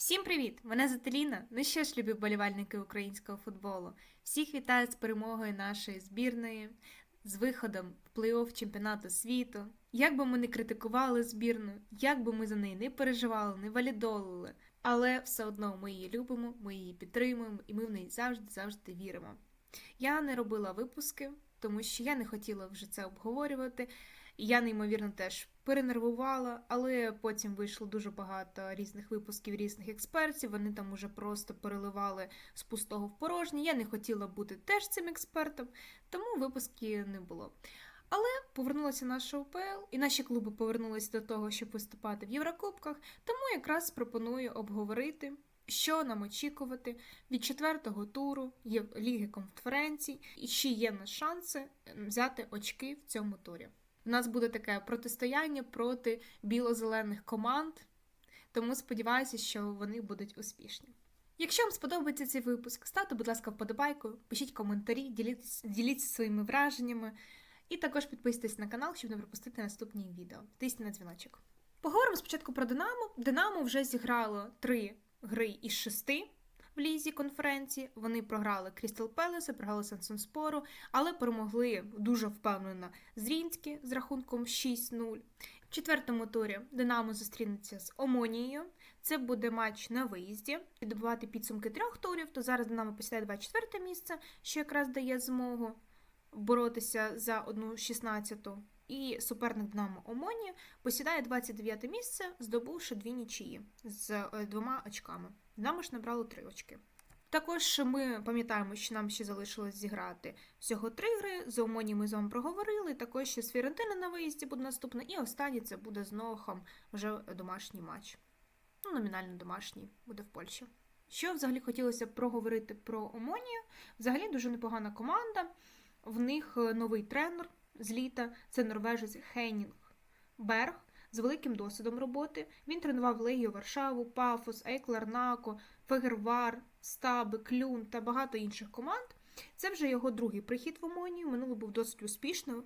Всім привіт! Мене звати Ліна. Ну що ж, любі вболівальники українського футболу. Всіх вітаю з перемогою нашої збірної, з виходом в плей-офф чемпіонату світу. Як би ми не критикували збірну, як би ми за неї не переживали, не валідолили, але все одно ми її любимо, ми її підтримуємо і ми в неї завжди завжди віримо. Я не робила випуски, тому що я не хотіла вже це обговорювати. Я неймовірно теж перенервувала, але потім вийшло дуже багато різних випусків різних експертів. Вони там уже просто переливали з пустого в порожнє. Я не хотіла бути теж цим експертом, тому випусків не було. Але повернулася наша УПЛ, і наші клуби повернулися до того, щоб виступати в Єврокубках. Тому якраз пропоную обговорити. Що нам очікувати від четвертого туру Ліги конференцій, і чи є в нас шанси взяти очки в цьому турі? У нас буде таке протистояння проти біло-зелених команд, тому сподіваюся, що вони будуть успішні. Якщо вам сподобається цей випуск, ставте, будь ласка, вподобайку, пишіть коментарі, діліться, діліться своїми враженнями, і також підписуйтесь на канал, щоб не пропустити наступні відео. Тисніть на дзвіночок. Поговоримо спочатку про Динамо. Динамо вже зіграло три гри із шести в лізі конференції. Вони програли Крістал Пелеса, програли Сансонспору, але перемогли дуже впевнено Зрінські з рахунком 6-0. В четвертому турі Динамо зустрінеться з Омонією. Це буде матч на виїзді. Підбивати підсумки трьох турів, то зараз Динамо посідає 24 місце, що якраз дає змогу боротися за одну 16-ту. І суперник Динамо Омоні посідає 29 місце, здобувши дві нічиї з е, двома очками. Динамо ж набрало три очки. Також ми пам'ятаємо, що нам ще залишилось зіграти всього три гри. З Омоні ми з вами проговорили. Також ще з Фірентина на виїзді буде наступне. І останній це буде з Нохом вже домашній матч. Ну, номінально домашній буде в Польщі. Що взагалі хотілося проговорити про Омонію? Взагалі дуже непогана команда. В них новий тренер з літа це норвежець Хенінг Берг з великим досвідом роботи. Він тренував Легію Варшаву, Пафос, Ейкларнако, Фегервар, Стаби, Клюн та багато інших команд. Це вже його другий прихід в Омонію. Минулий був досить успішним.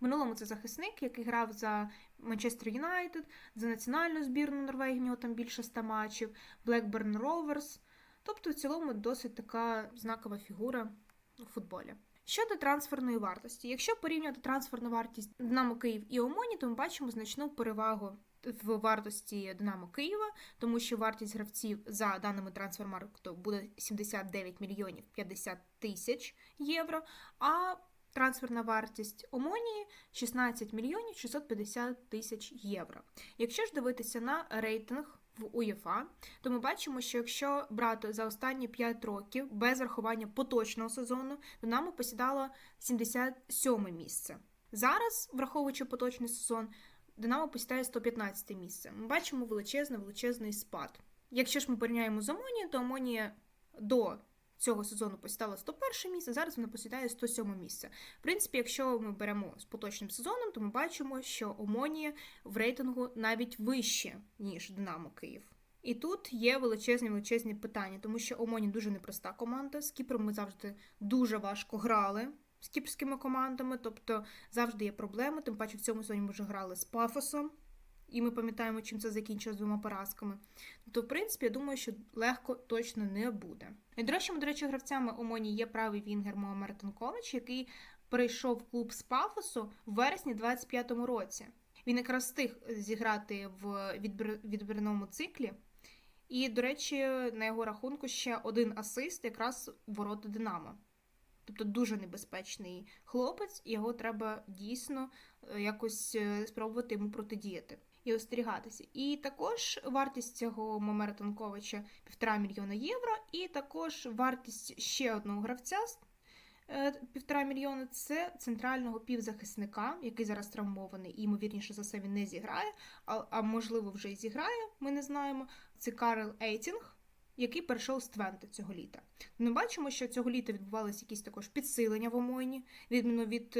В минулому це захисник, який грав за Манчестер Юнайтед, за національну збірну Норвегії, в нього там більше 100 матчів, Blackburn Rovers. Тобто, в цілому досить така знакова фігура у футболі. Щодо трансферної вартості, якщо порівняти трансферну вартість Динамо Київ і Омоні, то ми бачимо значну перевагу в вартості Динамо Києва, тому що вартість гравців за даними трансфермаркту буде 79 мільйонів 50 тисяч євро. А трансферна вартість Омонії 16 мільйонів 650 тисяч євро. Якщо ж дивитися на рейтинг в УЄФА, то ми бачимо, що якщо брати за останні 5 років без рахування поточного сезону, Динамо посідало 77 місце. Зараз, враховуючи поточний сезон, Динамо посідає 115 місце. Ми бачимо величезний величезний спад. Якщо ж ми порівняємо з Омонією, то Омонія до цього сезону посідала 101 місце, зараз вона посідає 107 місце. В принципі, якщо ми беремо з поточним сезоном, то ми бачимо, що Омонія в рейтингу навіть вище, ніж Динамо Київ. І тут є величезні величезні питання, тому що Омоні дуже непроста команда. З Кіпром ми завжди дуже важко грали з кіпрськими командами, тобто завжди є проблеми. Тим паче в цьому сезоні ми вже грали з Пафосом, і ми пам'ятаємо, чим це закінчилось двома поразками. То, в принципі, я думаю, що легко точно не буде. Найдорожчими, до речі, гравцями Омоні є правий вінгер Моамер Танкович, який перейшов в клуб з Пафосу в вересні 25-му році. Він якраз встиг зіграти в відбір... відбірному циклі. І, до речі, на його рахунку ще один асист якраз у ворота Динамо. Тобто дуже небезпечний хлопець, його треба дійсно е, якось е, спробувати йому протидіяти і остерігатися. І також вартість цього Момера Танковича півтора мільйона євро, і також вартість ще одного гравця е, півтора мільйона це центрального півзахисника, який зараз травмований, і ймовірніше за все він не зіграє, а, а можливо вже і зіграє, ми не знаємо. Це Карл Ейтінг. Який перейшов з Твенте цього літа. Ми бачимо, що цього літа відбувалися якісь також підсилення в Омойні, відміну від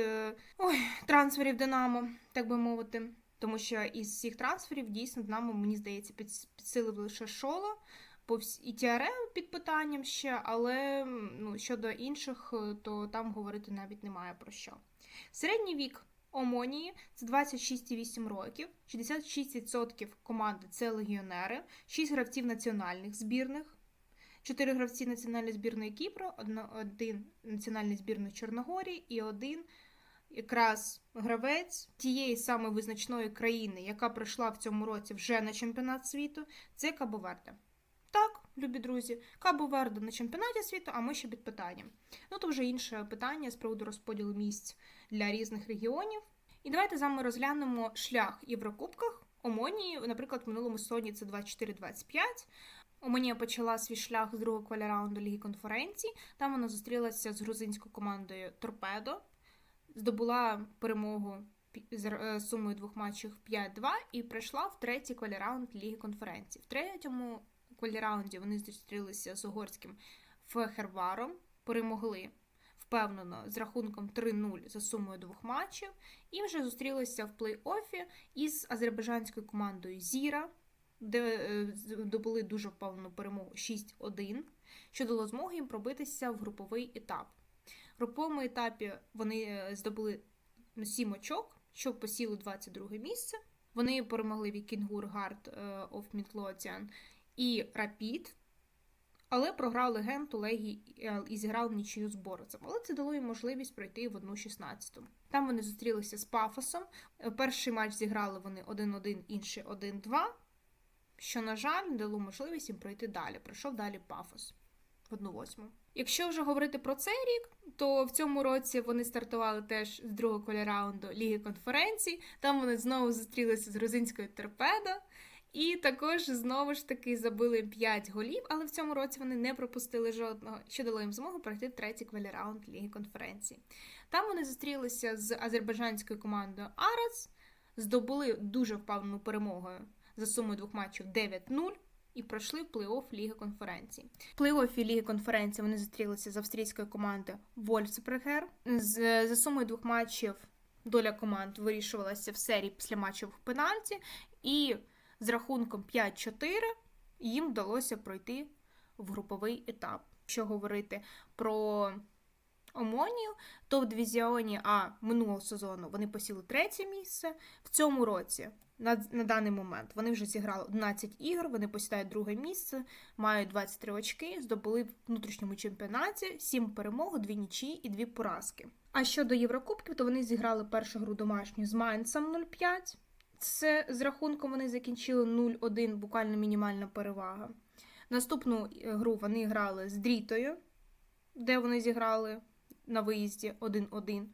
ой, трансферів Динамо, так би мовити. Тому що із всіх трансферів дійсно Динамо, мені здається, підсилив лише шоло, і Тіаре під питанням ще, але ну, щодо інших, то там говорити навіть немає про що. Середній вік Омонії це 26,8 років, 66% команди це легіонери, 6 гравців національних збірних, 4 гравці національної збірної Кіпру, одно- один національної збірної Чорногорії і один якраз гравець тієї саме визначної країни, яка прийшла в цьому році вже на чемпіонат світу, це Кабо-Верде. Так, любі друзі, Кабо-Верде на чемпіонаті світу, а ми ще під питанням. Ну, то вже інше питання з приводу розподілу місць для різних регіонів. І давайте з вами розглянемо шлях Єврокубках. Омонії, наприклад, в минулому сезоні це 24-25. Омонія почала свій шлях з другого кваліраунду Ліги конференцій. Там вона зустрілася з грузинською командою Торпедо, здобула перемогу з е, сумою двох матчів 5-2 і прийшла в третій кваліраунд Ліги конференцій. В третьому кваліраунді вони зустрілися з угорським Фехерваром, перемогли впевнено з рахунком 3-0 за сумою двох матчів, і вже зустрілися в плей-офі із азербайджанською командою Зіра, де е, здобули дуже впевнену перемогу 6-1, що дало змогу їм пробитися в груповий етап. Груповому етапі вони е, здобули 7 очок, що посіли 22 місце. Вони перемогли Вікінгур Гард оф Мітлоціан і Рапід, але програли Генту Легі е, і зіграли в нічию з Борцем. Але це дало їм можливість пройти в 1-16. Там вони зустрілися з Пафосом. Е, Перший матч зіграли вони 1-1, інший 1-2, що, на жаль, дало можливість їм пройти далі. Пройшов далі Пафос в 1-8. Якщо вже говорити про цей рік, то в цьому році вони стартували теж з другого кваліраунду Ліги конференцій. Там вони знову зустрілися з грузинською торпедо. І також знову ж таки забили 5 голів, але в цьому році вони не пропустили жодного, що дало їм змогу пройти третій кваліраунд Ліги конференції. Там вони зустрілися з азербайджанською командою Арас, здобули дуже впевнену перемогою за сумою двох матчів 9-0 і пройшли в плей-офф Ліги конференції. В плей-оффі Ліги конференції вони зустрілися з австрійською командою Вольфсбергер. З, за сумою двох матчів доля команд вирішувалася в серії після матчів пенальті, і з рахунком 5-4 їм вдалося пройти в груповий етап. Якщо говорити про Омонію, то в дивізіоні А минулого сезону вони посіли третє місце. В цьому році, на, на даний момент, вони вже зіграли 11 ігор, вони посідають друге місце, мають 23 очки, здобули в внутрішньому чемпіонаті 7 перемог, 2 нічі і 2 поразки. А щодо Єврокубків, то вони зіграли першу гру домашню з Майнцем 0-5. Це з рахунком вони закінчили 0-1, буквально мінімальна перевага. Наступну е, гру вони грали з Дрітою, де вони зіграли на виїзді 1-1.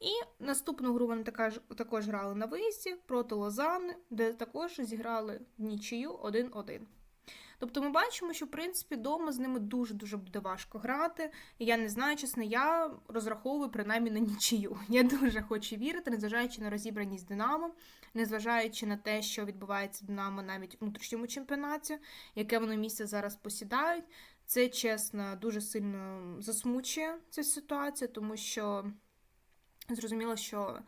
І наступну гру вони також, також грали на виїзді проти Лозани, де також зіграли нічию 1-1. Тобто ми бачимо, що в принципі вдома з ними дуже-дуже буде важко грати. І я не знаю, чесно, я розраховую принаймні на нічию. Я дуже хочу вірити, незважаючи на розібраність Динамо, незважаючи на те, що відбувається Динамо навіть у внутрішньому чемпіонаті, яке вони місце зараз посідають. Це чесно дуже сильно засмучує ця ситуація, тому що зрозуміло, що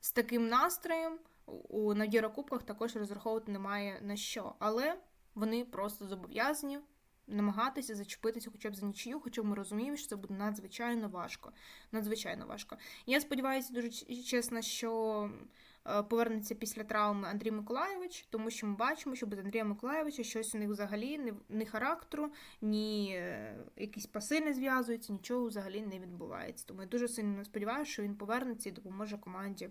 з таким настроєм у на Єврокубках також розраховувати немає на що. Але вони просто зобов'язані намагатися зачепитися хоча б за нічию, хоча ми розуміємо, що це буде надзвичайно важко. Надзвичайно важко. Я сподіваюся дуже чесно, що повернеться після травми Андрій Миколайович, тому що ми бачимо, що без Андрія Миколайовича щось у них взагалі ні, ні характеру, ні е, якісь паси не зв'язуються, нічого взагалі не відбувається. Тому я дуже сильно сподіваюся, що він повернеться і допоможе команді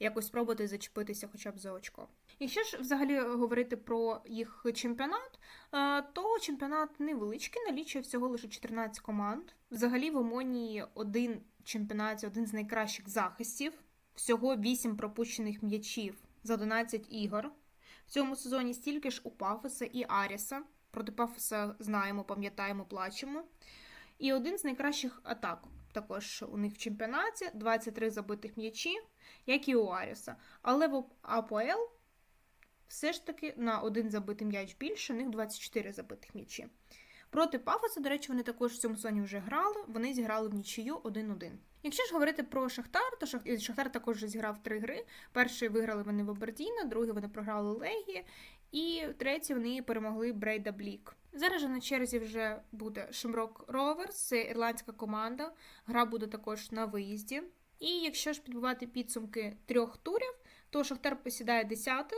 якось спробувати зачепитися хоча б за очко. Якщо ж взагалі говорити про їх чемпіонат, е, то чемпіонат невеличкий, налічує всього лише 14 команд. Взагалі в Омонії один чемпіонат, один з найкращих захистів, всього 8 пропущених м'ячів за 11 ігор. В цьому сезоні стільки ж у Пафоса і Аріса. Проти Пафоса знаємо, пам'ятаємо, плачемо. І один з найкращих атак. Також у них в чемпіонаті 23 забитих м'ячі, як і у Аріса. Але в АПЛ все ж таки на один забитий м'яч більше, у них 24 забитих м'ячі. Проти Пафоса, до речі, вони також в цьому сезоні вже грали, вони зіграли в нічию 1-1. Якщо ж говорити про Шахтар, то Шах- Шахтар також зіграв три гри. Перший виграли вони в Абердіна, другий вони програли Легії, і третій вони перемогли Брейда Блік. Зараз же на черзі вже буде Шимрок Роверс, це ірландська команда. Гра буде також на виїзді. І якщо ж підбивати підсумки трьох турів, то Шахтар посідає 10,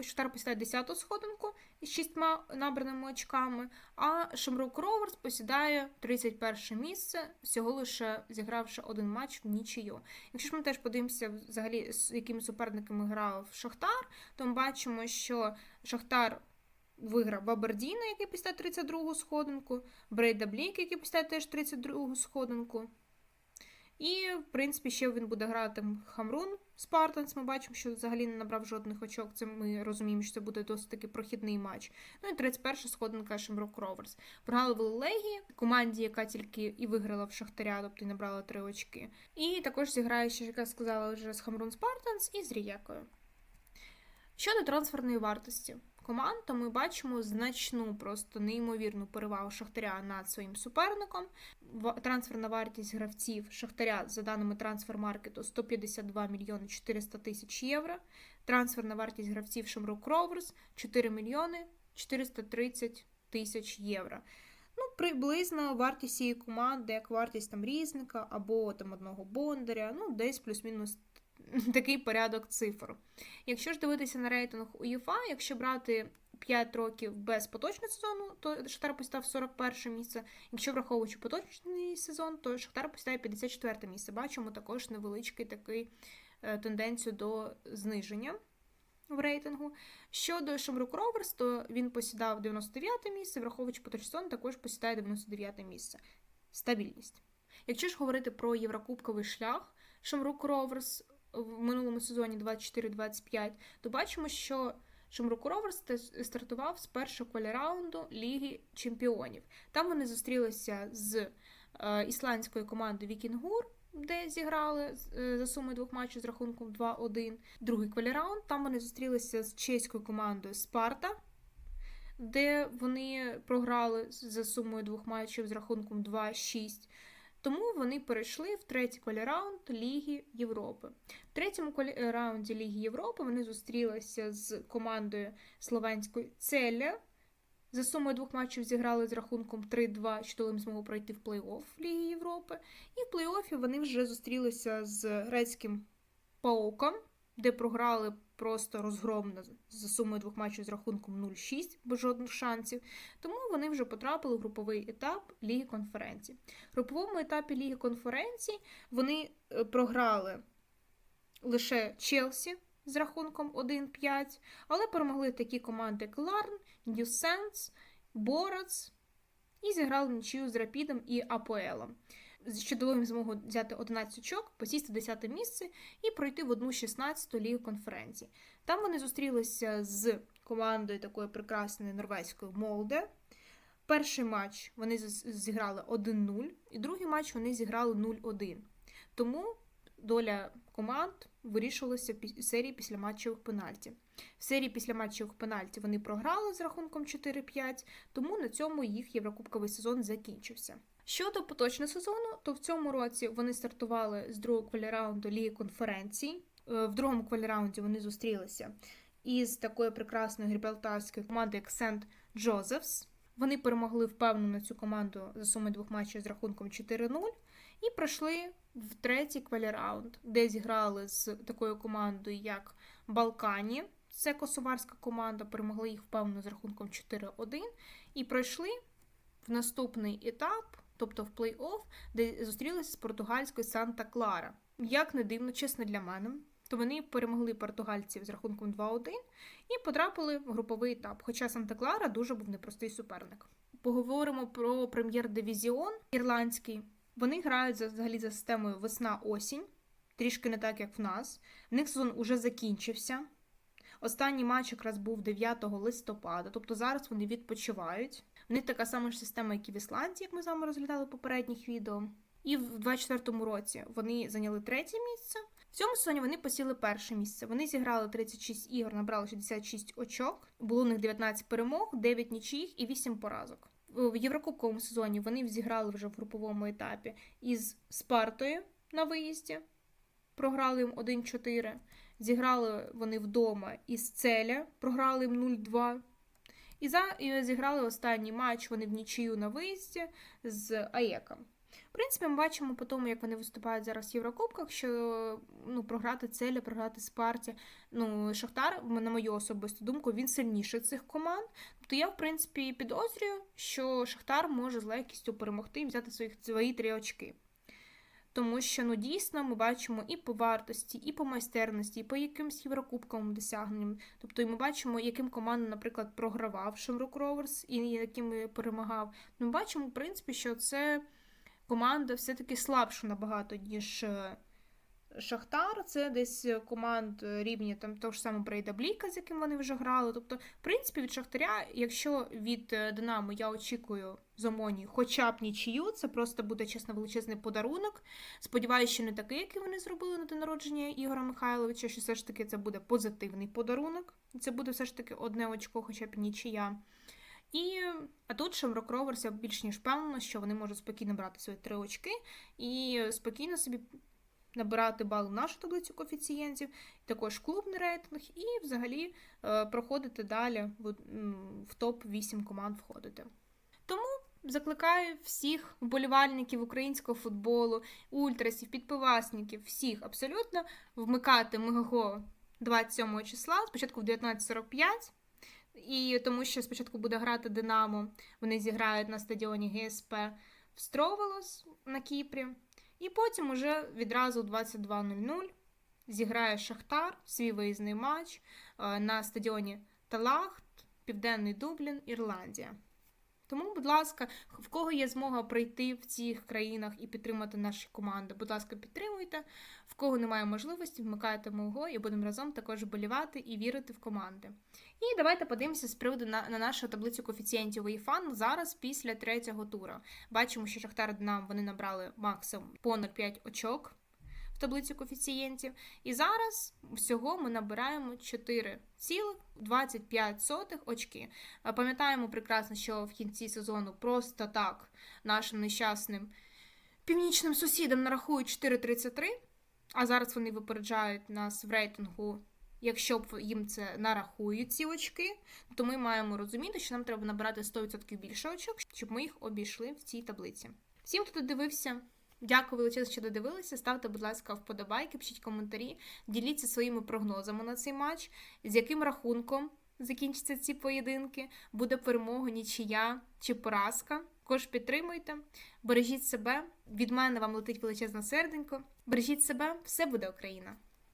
Шахтар посідає 10 сходинку із шістьма набраними очками, а Шамрук Роверс посідає 31 місце, всього лише зігравши один матч в нічию. Якщо ж ми теж подивимося, взагалі, з якими суперниками грав Шахтар, то ми бачимо, що Шахтар. Виграв Бабардіна, який посідає 32 сходинку, Брейда Блік, який посідає теж 32 сходинку. І, в принципі, ще він буде грати Хамрун Спартанс. Ми бачимо, що взагалі не набрав жодних очок. Це ми розуміємо, що це буде досить таки прохідний матч. Ну і 31 сходинка Шемрок Роверс. Програли в Легії, команді, яка тільки і виграла в Шахтаря, тобто і набрала три очки. І також зіграє, ще, як я сказала, вже з Хамрун Спартанс і з Рієкою. Щодо трансферної вартості команд, то ми бачимо значну, просто неймовірну перевагу Шахтаря над своїм суперником. Трансферна вартість гравців Шахтаря за даними трансфермаркету 152 мільйони 400 тисяч євро. Трансферна вартість гравців Шамрук Rovers 4 мільйони 430 тисяч євро. Ну, приблизно вартість цієї команди, як вартість там різника або там одного бондаря, ну, десь плюс-мінус такий порядок цифр. Якщо ж дивитися на рейтинг УЄФА, якщо брати 5 років без поточного сезону, то Шахтар постав 41 місце. Якщо враховуючи поточний сезон, то Шахтар посідає 54 місце. Бачимо також невеличкий такий е, тенденцію до зниження. В рейтингу. Щодо Шамрук Роверс, то він посідав 99 місце, враховуючи поточний також посідає 99 місце. Стабільність. Якщо ж говорити про Єврокубковий шлях, Шамрук Роверс в минулому сезоні 24-25, то бачимо, що Шумрук Роверс стартував з першого кваліраунду Ліги Чемпіонів. Там вони зустрілися з е, ісландською командою Вікінгур, де зіграли е, за сумою двох матчів з рахунком 2-1. Другий кваліраунд. Там вони зустрілися з чеською командою Спарта. Де вони програли за сумою двох матчів з рахунком 2-6. Тому вони перейшли в третій кваліраунд Ліги Європи. В третьому раунді Ліги Європи вони зустрілися з командою словенської Целя. За сумою двох матчів зіграли з рахунком 3-2, що дали їм змогу пройти в плей-офф Ліги Європи. І в плей-офі вони вже зустрілися з грецьким Паоком, де програли просто розгромно за сумою двох матчів з рахунком 0-6, без жодних шансів. Тому вони вже потрапили в груповий етап Ліги конференцій. В груповому етапі Ліги конференцій вони е, програли лише Челсі з рахунком 1-5, але перемогли такі команди як Ларн, Ньюсенс, Борац і зіграли нічию з Рапідом і Апоелом що дало їм змогу взяти 11 очок, посісти 10 місце і пройти в одну 16-ту лігу конференції. Там вони зустрілися з командою такої прекрасної норвезької Молде. Перший матч вони зіграли 1-0, і другий матч вони зіграли 0-1. Тому доля команд вирішувалася в серії після матчевих пенальті. В серії після матчевих пенальті вони програли з рахунком 4-5, тому на цьому їх єврокубковий сезон закінчився. Щодо поточного сезону, то в цьому році вони стартували з другого кваліраунду Ліги конференцій. Е, в другому кваліраунді вони зустрілися із такою прекрасною гібралтарською командою, як Сент Джозефс. Вони перемогли впевнено цю команду за сумою двох матчів з рахунком 4-0 і пройшли в третій кваліраунд, де зіграли з такою командою, як Балкані. Це косоварська команда, перемогли їх впевнено з рахунком 4-1 і пройшли в наступний етап тобто в плей-офф, де зустрілися з португальською Санта Клара. Як не дивно, чесно для мене, то вони перемогли португальців з рахунком 2-1 і потрапили в груповий етап. Хоча Санта Клара дуже був непростий суперник. Поговоримо про прем'єр-дивізіон ірландський. Вони грають взагалі за системою весна-осінь, трішки не так, як в нас. В них сезон уже закінчився. Останній матч якраз був 9 листопада, тобто зараз вони відпочивають. В них така сама ж система, як і в Ісландії, як ми з вами розглядали в попередніх відео. І в 24-му році вони зайняли третє місце. В цьому сезоні вони посіли перше місце. Вони зіграли 36 ігор, набрали 66 очок. Було у них 19 перемог, 9 нічиїх і 8 поразок. В Єврокубковому сезоні вони зіграли вже в груповому етапі із Спартою на виїзді. Програли їм 1-4. Зіграли вони вдома із Целя, програли їм 0-2. І за і зіграли останній матч вони в нічию на виїзді з Аєком. В принципі, ми бачимо по тому, як вони виступають зараз в Єврокубках, що ну, програти Целя, програти Спарті. Ну, Шахтар, на мою особисту думку, він сильніший цих команд. Тобто я, в принципі, підозрюю, що Шахтар може з легкістю перемогти і взяти своїх свої три очки. Тому що ну дійсно ми бачимо і по вартості, і по майстерності, і по якимсь єврокубковим досягненням. Тобто, ми бачимо, яким команда, наприклад, програвав Шемрук Роверс і яким перемагав. Ми бачимо, в принципі, що це команда все-таки слабша набагато, ніж е, Шахтар. Це десь команд рівня там того ж самого Брейда Бліка, з яким вони вже грали. Тобто, в принципі, від Шахтаря, якщо від е, Динамо я очікую з Омоні хоча б нічию, це просто буде чесно величезний подарунок. Сподіваюся, що не такий, який вони зробили на день народження Ігора Михайловича, що все ж таки це буде позитивний подарунок. Це буде все ж таки одне очко, хоча б нічия. І а тут Шемрок Роверс я більш ніж впевнена, що вони можуть спокійно брати свої три очки і спокійно собі набирати бали в нашу таблицю коефіцієнтів, також клубний рейтинг, і взагалі е, проходити далі в топ-8 команд входити. Тому закликаю всіх вболівальників українського футболу, ультрасів, підпивасників, всіх абсолютно вмикати МГГО 27 числа, спочатку в 19.45. І тому що спочатку буде грати Динамо, вони зіграють на стадіоні ГСП в Строволос на Кіпрі. І потім уже відразу в 22.00 зіграє Шахтар свій виїзний матч е, на стадіоні Талахт, Південний Дублін, Ірландія. Тому, будь ласка, в кого є змога прийти в цих країнах і підтримати наші команди, будь ласка, підтримуйте. В кого немає можливості, вмикайте мого і будемо разом також болівати і вірити в команди. І давайте подивимося з приводу на, на нашу таблицю коефіцієнтів УЄФА зараз після третього тура. Бачимо, що Шахтар Динамо вони набрали максимум по 0,5 очок в таблицю коефіцієнтів. І зараз всього ми набираємо 4,25 очки. Пам'ятаємо прекрасно, що в кінці сезону просто так нашим нещасним північним сусідам нарахують 4,33, а зараз вони випереджають нас в рейтингу. Якщо б їм це нарахують ці очки, то ми маємо розуміти, що нам треба набирати 100% більше очок, щоб ми їх обійшли в цій таблиці. Всім, хто дивився, дякую величезно, що додивилися. Ставте, будь ласка, вподобайки, пишіть коментарі, діліться своїми прогнозами на цей матч, з яким рахунком закінчаться ці поєдинки, буде перемога, нічия чи поразка. Також підтримуйте, бережіть себе. Від мене вам летить величезне серденько. Бережіть себе, все буде Україна!